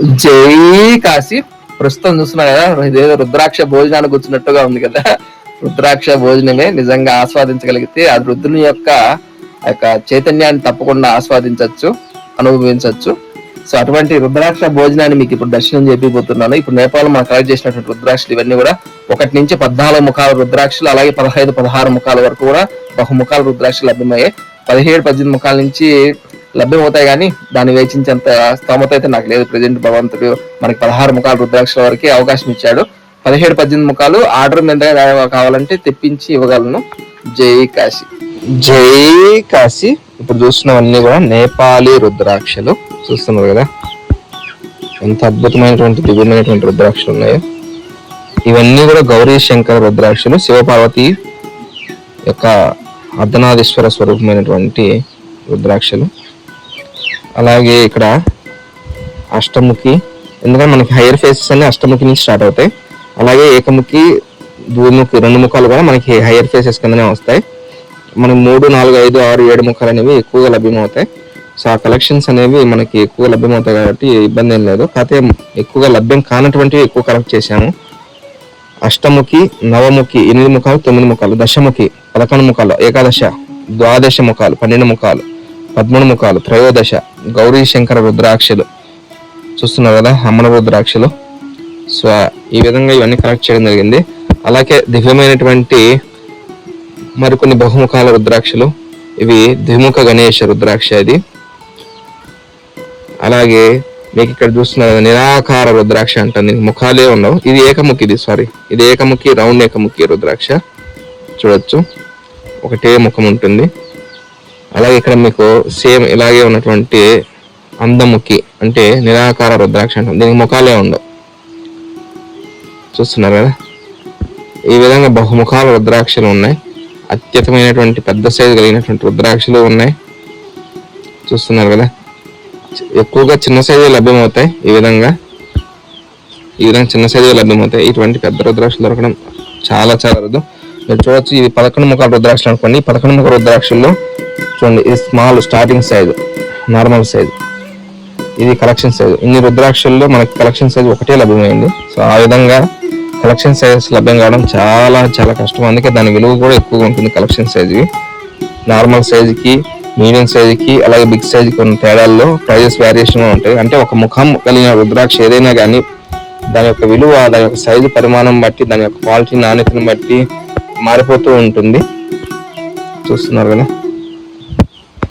జై కాశీ ప్రస్తుతం చూస్తున్నా కదా ఇదేదో రుద్రాక్ష భోజనానికి వచ్చినట్టుగా ఉంది కదా. రుద్రాక్ష భోజనమే నిజంగా ఆస్వాదించగలిగితే ఆ రుద్రుని యొక్క ఆ యొక్క చైతన్యాన్ని తప్పకుండా ఆస్వాదించవచ్చు అనుభవించవచ్చు. సో అటువంటి రుద్రాక్ష భోజనాన్ని మీకు ఇప్పుడు దర్శనం చేపిపోతున్నాను. ఇప్పుడు నేపాల్ మనం కలెక్ట్ చేసినటువంటి రుద్రాక్షలు ఇవన్నీ కూడా ఒకటి నుంచి పద్నాలుగు ముఖాల రుద్రాక్షలు అలాగే పదహైదు పదహారు ముఖాల వరకు కూడా బహుముఖాల రుద్రాక్షలు లభ్యమయ్యాయి. పదిహేడు పద్దెనిమిది ముఖాల నుంచి లభ్యమవుతాయి కానీ దాన్ని వేచించేంత స్తోమత అయితే నాకు లేదు. ప్రజెంట్ భగవంతుడు మనకి పదహారు ముఖాలు రుద్రాక్షల వరకు అవకాశం ఇచ్చాడు. పదిహేడు పద్దెనిమిది ముఖాలు ఆర్డర్ మీద కావాలంటే తెప్పించి ఇవ్వగలను. జై కాశీ. జై కాశీ. ఇప్పుడు చూస్తున్నవన్నీ కూడా నేపాలీ రుద్రాక్షలు. చూస్తున్నారు కదా? ఎంత అద్భుతమైనటువంటి దివ్యమైనటువంటి రుద్రాక్షలు ఉన్నాయో. ఇవన్నీ కూడా గౌరీ శంకర రుద్రాక్షలు. శివపార్వతి యొక్క అర్ధనాదీశ్వర స్వరూపమైనటువంటి రుద్రాక్షలు. అలాగే ఇక్కడ అష్టముఖి ఎందుకంటే మనకి హైయర్ ఫేసెస్ అన్ని అష్టముఖి నుంచి స్టార్ట్ అవుతాయి. అలాగే ఏకముఖి ద్విముఖి రెండు ముఖాలు కూడా మనకి హైయర్ ఫేసెస్ కిందనే వస్తాయి. మనకి మూడు నాలుగు ఐదు ఆరు ఏడు ముఖాలు అనేవి ఎక్కువగా లభ్యమవుతాయి. సో ఆ కలెక్షన్స్ అనేవి మనకి ఎక్కువ లభ్యమవుతాయి కాబట్టి ఇబ్బంది ఏం లేదు. కాకపోతే ఎక్కువగా లభ్యం కానటువంటివి ఎక్కువ కలెక్ట్ చేశాము అష్టముఖి నవముఖి ఎనిమిది ముఖాలు తొమ్మిది ముఖాలు దశముఖి పదకొండు ముఖాలు ఏకాదశ ద్వాదశ ముఖాలు పన్నెండు ముఖాలు. పద్మముఖాలు ముఖాలు త్రయోదశ గౌరీ శంకర రుద్రాక్షలు. చూస్తున్నారు కదా అమ్మన రుద్రాక్షలు. సో ఈ విధంగా ఇవన్నీ కలెక్ట్ చేయడం జరిగింది. అలాగే దివ్యమైనటువంటి మరికొన్ని బహుముఖాల రుద్రాక్షలు. ఇవి ద్విముఖ గణేష రుద్రాక్ష ఇది. అలాగే మీకు ఇక్కడ చూస్తున్నారు కదా, నిరాకార రుద్రాక్ష అంటుంది ముఖాలే ఉండవు. ఇది ఏకముఖి ఇది సారీ ఇది ఏకముఖి రౌండ్ ఏకముఖి రుద్రాక్ష. చూడొచ్చు. ఒకటే ముఖం ఉంటుంది. అలాగే ఇక్కడ మీకు సేమ్ ఇలాగే ఉన్నటువంటి అందముఖి అంటే నిరాకార రుద్రాక్ష అంటాం. దీనికి ముఖాలే ఉండవు. చూస్తున్నారు కదా? ఈ విధంగా బహుముఖాల రుద్రాక్షలు ఉన్నాయి. అత్యతమైనటువంటి పెద్ద సైజు కలిగినటువంటి రుద్రాక్షలు ఉన్నాయి. చూస్తున్నారు కదా? ఎక్కువగా చిన్న సైజు లభ్యమవుతాయి ఈ విధంగా. ఈ విధంగా చిన్న సైజు లభ్యమవుతాయి. ఇటువంటి పెద్ద రుద్రాక్షలు దొరకడం చాలా చాలా అరుదు మీరు చూడవచ్చు ఇది పదకొండు ముఖాల రుద్రాక్షలు అనుకోండి. పదకొండు ముఖ రుద్రాక్షల్లో చూడండి ఇది small starting size normal size ఇది కలెక్షన్ సైజు ఇన్ని రుద్రాక్షల్లో మనకి కలెక్షన్ సైజు ఒకటే లభ్యమైంది. సో ఆ విధంగా కలెక్షన్ సైజెస్ లభ్యం కావడం చాలా చాలా కష్టం. అందుకే దాని విలువ కూడా ఎక్కువగా ఉంటుంది కలెక్షన్ సైజువి నార్మల్ సైజుకి మీడియం సైజుకి అలాగే బిగ్ సైజుకి ఉన్న తేడాల్లో ప్రైజెస్ వేరియేషన్ ఉంటాయి. అంటే ఒక ముఖం కలిగిన రుద్రాక్ష ఏదైనా కానీ దాని యొక్క విలువ దాని యొక్క సైజు పరిమాణం బట్టి దాని యొక్క క్వాలిటీ నాణ్యతను బట్టి మారిపోతూ ఉంటుంది. చూస్తున్నారు కదా?